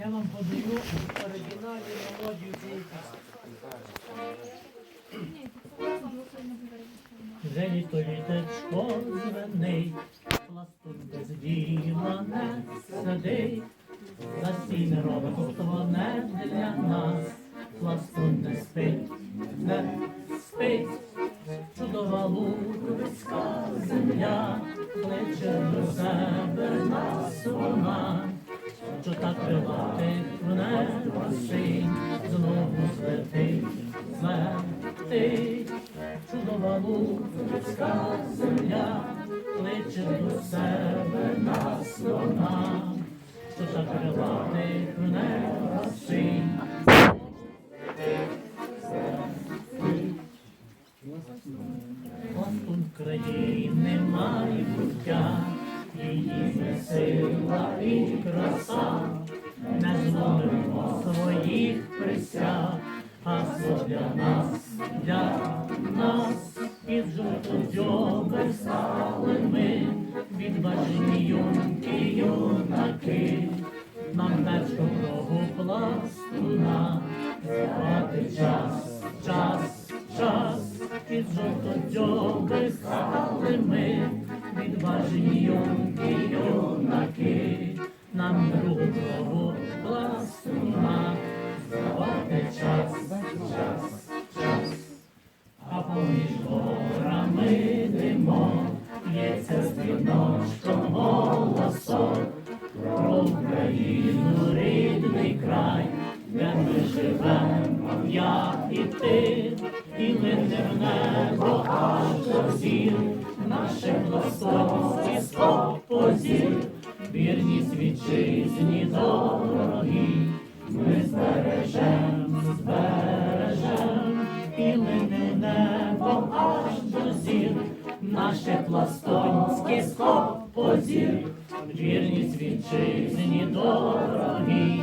Я вам подаю в оригіналі мелодію цієї. Вже літо літечко звенить, пластун без діла не сидить, за стіни робить не для нас, пластун не спить, не спить, чудова луковицька земля, кличе до себе нас що так в небо синь, знову злетить, злетить, чудова луковицька земля, кличе до себе нас вона, що так в небо синь, Пластун країни має буття, сила і краса, не зловимо своїх присяг, все для нас, для нас, із жовтодзьоби стали ми, відважені юнки, юнаки, нам першу крову пластуна, звати час, час, час. Під жовтодзьоби стали ми, відважні юнки, край, де ми живемо, я і ти, і лине в небо аж до зір, наше пластовські скопозір, вірність вітчизні дорогі, ми збережем, збережем, і лине небо аж до зір, наше пластонське скопозір, вірність вітчизні дорогі,